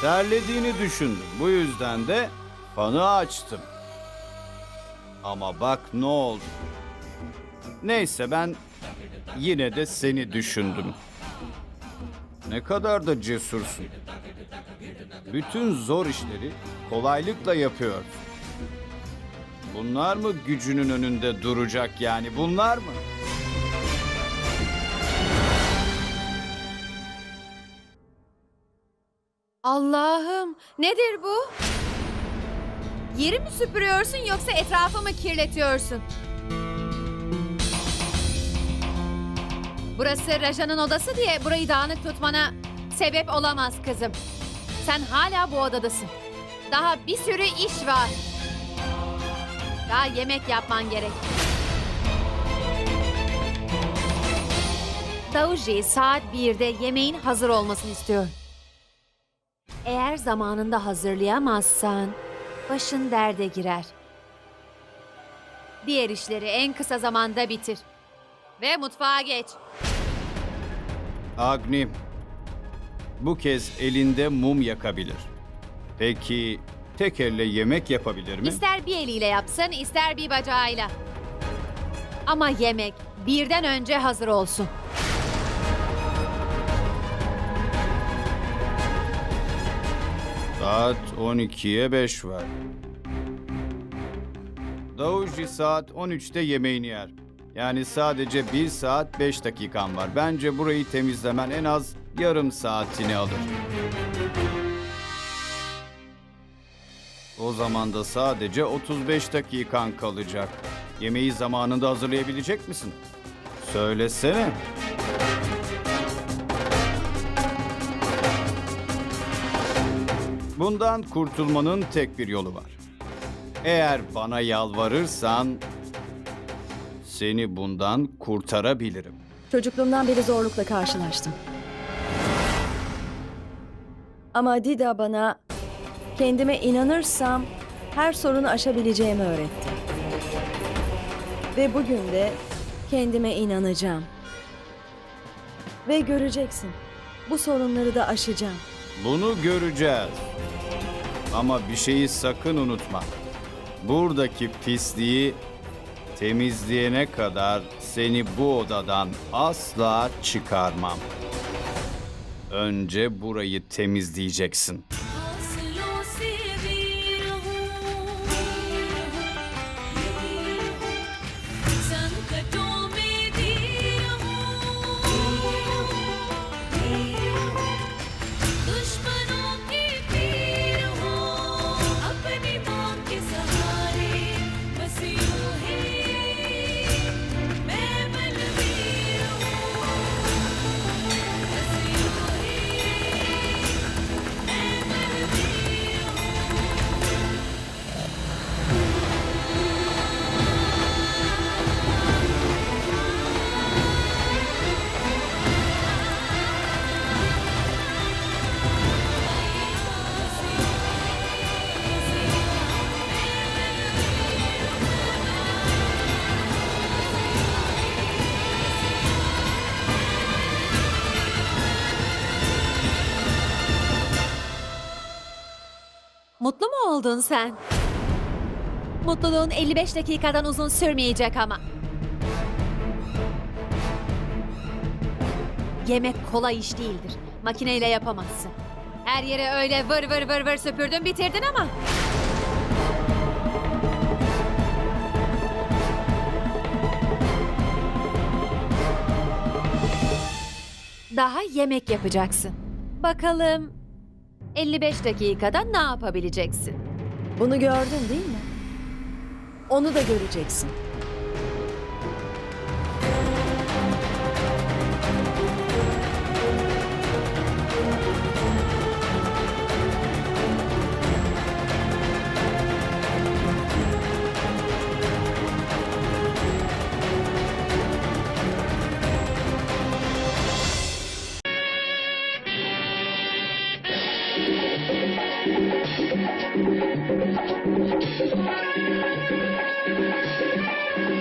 Terlediğini düşündüm. Bu yüzden de fanı açtım. Ama bak ne oldu. Neyse ben yine de seni düşündüm. Ne kadar da cesursun. Bütün zor işleri kolaylıkla yapıyor. Bunlar mı gücünün önünde duracak yani bunlar mı? Allah'ım nedir bu? Yeri mi süpürüyorsun yoksa etrafı mı kirletiyorsun? Burası Raja'nın odası diye burayı dağınık tutmana sebep olamaz kızım. Sen hala bu odadasın. Daha bir sürü iş var. Daha yemek yapman gerek. Dauji saat 1'de yemeğin hazır olmasını istiyor. Eğer zamanında hazırlayamazsan başın derde girer. Diğer işleri en kısa zamanda bitir. Ve mutfağa geç. Agni bu kez elinde mum yakabilir. Peki tek elle yemek yapabilir mi? İster bir eliyle yapsın, ister bir bacağıyla. Ama yemek birden önce hazır olsun. Saat 12'ye 5 var. Davuji saat 13'te yemeğini yer. Yani sadece 1 saat 5 dakikan var. Bence burayı temizlemen en az yarım saatini alır. O zaman da sadece 35 dakikan kalacak. Yemeği zamanında hazırlayabilecek misin? Söylesene. Bundan kurtulmanın tek bir yolu var. Eğer bana yalvarırsan seni bundan kurtarabilirim. Çocukluğumdan beri zorlukla karşılaştım. Ama Dida bana kendime inanırsam her sorunu aşabileceğimi öğretti. Ve bugün de kendime inanacağım. Ve göreceksin. Bu sorunları da aşacağım. Bunu göreceğiz. Ama bir şeyi sakın unutma. Buradaki pisliği temizleyene kadar seni bu odadan asla çıkarmam. Önce burayı temizleyeceksin. Sen Mutlu mu oldun sen? Mutluluğun 55 dakikadan uzun sürmeyecek ama. Yemek kolay iş değildir. Makineyle yapamazsın. Her yere öyle vır vır vır vır süpürdün bitirdin ama. Daha yemek yapacaksın. Bakalım 55 dakikada ne yapabileceksin? Bunu gördün değil mi? Onu da göreceksin. すごい!